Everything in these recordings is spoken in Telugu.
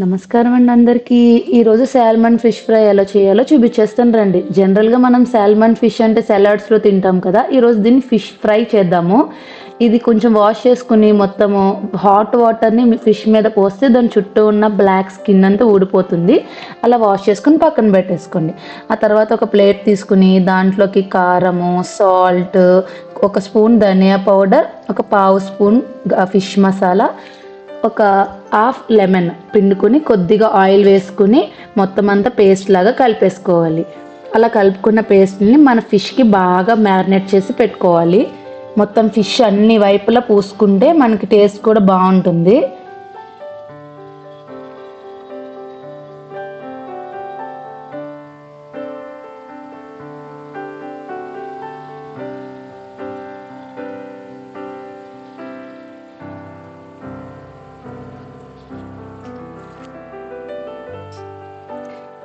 నమస్కారం అండి అందరికీ. ఈరోజు సాల్మన్ ఫిష్ ఫ్రై ఎలా చేయాలో చూపించేస్తాను రండి. జనరల్గా మనం సాల్మన్ ఫిష్ అంటే సలాడ్స్లో తింటాం కదా. ఈరోజు దీన్ని ఫిష్ ఫ్రై చేద్దాము. ఇది కొంచెం వాష్ చేసుకుని మొత్తము హాట్ వాటర్ని ఫిష్ మీద పోస్తే దాని చుట్టూ ఉన్న బ్లాక్ స్కిన్ అంతా ఊడిపోతుంది. అలా వాష్ చేసుకుని పక్కన పెట్టేసుకోండి. ఆ తర్వాత ఒక ప్లేట్ తీసుకుని దాంట్లోకి కారము సాల్ట్ ఒక స్పూన్ ధనియా పౌడర్ ఒక పావు స్పూన్ ఫిష్ మసాలా ఒక హాఫ్ లెమన్ పిండుకొని కొద్దిగా ఆయిల్ వేసుకుని మొత్తం అంతా పేస్ట్ లాగా కలిపేసుకోవాలి. అలా కలుపుకున్న పేస్ట్ని మన ఫిష్కి బాగా మ్యారినేట్ చేసి పెట్టుకోవాలి. మొత్తం ఫిష్ అన్ని వైపులా పూసుకుంటే మనకి టేస్ట్ కూడా బాగుంటుంది.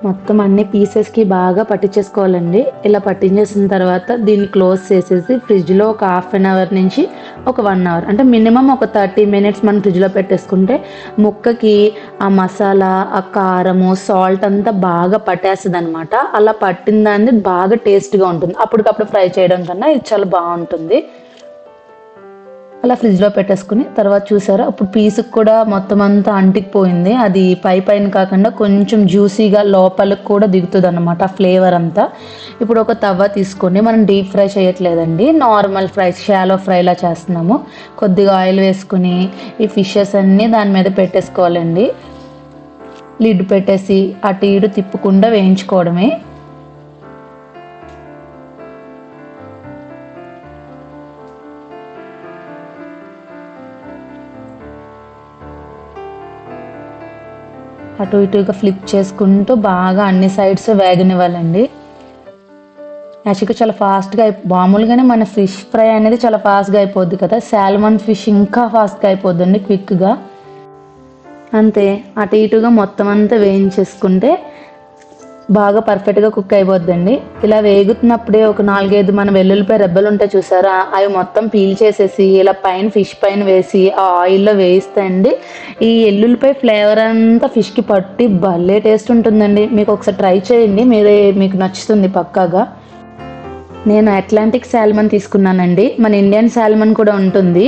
మొత్తం అన్ని పీసెస్కి బాగా పట్టించేసుకోవాలండి. ఇలా పట్టించేసిన తర్వాత దీన్ని క్లోజ్ చేసేసి ఫ్రిడ్జ్లో ఒక హాఫ్ అన్ అవర్ నుంచి ఒక వన్ అవర్ అంటే మినిమం ఒక థర్టీ మినిట్స్ మనం ఫ్రిడ్జ్లో పెట్టేసుకుంటే ముక్కకి ఆ మసాలా ఆ కారము సాల్ట్ అంతా బాగా పట్టేస్తుంది అనమాట అలా పట్టిన దాన్ని బాగా టేస్ట్గా ఉంటుంది. అప్పటికప్పుడు ఫ్రై చేయడం కన్నా ఇది చాలా బాగుంటుంది. అలా ఫ్రిడ్జ్లో పెట్టేసుకుని తర్వాత చూసారా అప్పుడు పీసుకు కూడా మొత్తం అంతా అంటికిపోయింది. అది పై పైన కాకుండా కొంచెం జ్యూసీగా లోపలికి కూడా దిగుతుంది అనమాట ఫ్లేవర్ అంతా. ఇప్పుడు ఒక తవ్వ తీసుకొని మనం డీప్ ఫ్రై చేయట్లేదండి. నార్మల్ ఫ్రై షాలో ఫ్రైలా చేస్తున్నాము. కొద్దిగా ఆయిల్ వేసుకుని ఈ ఫిషెస్ అన్నీ దాని మీద పెట్టేసుకోవాలండి. లిడ్ పెట్టేసి అటు ఇటు తిప్పకుండా వేయించుకోవడమే. అటు ఇటుగా ఫ్లిప్ చేసుకుంటూ బాగా అన్ని సైడ్స్ వేగనివ్వాలండి. యాక్చువల్గా చాలా ఫాస్ట్గా అయి మామూలుగానే మన ఫిష్ ఫ్రై అనేది చాలా ఫాస్ట్గా అయిపోద్ది కదా. సాల్మన్ ఫిష్ ఇంకా ఫాస్ట్గా అయిపోద్దండి క్విక్గా అంతే అటు ఇటుగా మొత్తం అంతా వేయించేసుకుంటే బాగా పర్ఫెక్ట్గా కుక్ అయిపోద్దండి. ఇలా వేగుతున్నప్పుడే ఒక నాలుగైదు మన వెల్లుల్లిపాయ రెబ్బలు ఉంటాయి చూసారా? అవి మొత్తం పీల్ చేసేసి ఇలా పైన ఫిష్ పైన వేసి ఆ ఆయిల్లో వేయిస్తాయండి ఈ ఎల్లుల్లిపాయ ఫ్లేవర్ అంతా ఫిష్కి పట్టి భలే టేస్ట్ ఉంటుందండి. మీకు ఒకసారి ట్రై చేయండి. మీరే మీకు నచ్చుతుంది పక్కాగా. నేను అట్లాంటిక్ శాల్మన్ తీసుకున్నానండి. మన ఇండియన్ శాల్మన్ కూడా ఉంటుంది.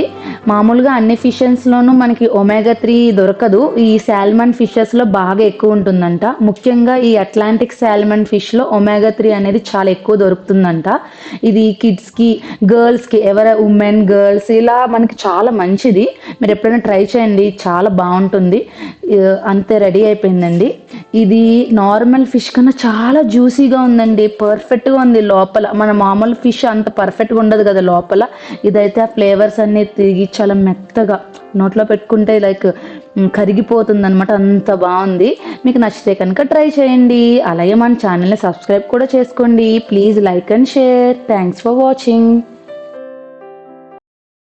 మామూలుగా అన్ని ఫిషెస్లోనూ మనకి ఒమేగా త్రీ దొరకదు. ఈ శాల్మన్ ఫిషెస్లో బాగా ఎక్కువ ఉంటుందంట. ముఖ్యంగా ఈ అట్లాంటిక్ శాల్మన్ ఫిష్లో ఒమేగా త్రీ అనేది చాలా ఎక్కువ దొరుకుతుందంట. ఇది కిడ్స్కి గర్ల్స్కి ఎవర ఉమెన్ గర్ల్స్ ఇలా మనకి చాలా మంచిది. మీరు ఎప్పుడైనా ట్రై చేయండి. చాలా బాగుంటుంది. అంతే రెడీ అయిపోయిందండి. ఇది నార్మల్ ఫిష్ కన్నా చాలా జ్యూసీగా ఉందండి. పర్ఫెక్ట్గా ఉంది లోపల. మన మామూలు ఫిష్ అంత పర్ఫెక్ట్గా ఉండదు కదా లోపల. ఇదైతే ఆ ఫ్లేవర్స్ అన్నీ తిరిగి చాలా మెత్తగా నోట్లో పెట్టుకుంటే లైక్ కరిగిపోతుంది అనమాట అంత బాగుంది. మీకు నచ్చితే కనుక ట్రై చేయండి. అలాగే మన ఛానల్ని సబ్స్క్రైబ్ కూడా చేసుకోండి. Please like and share thanks for watching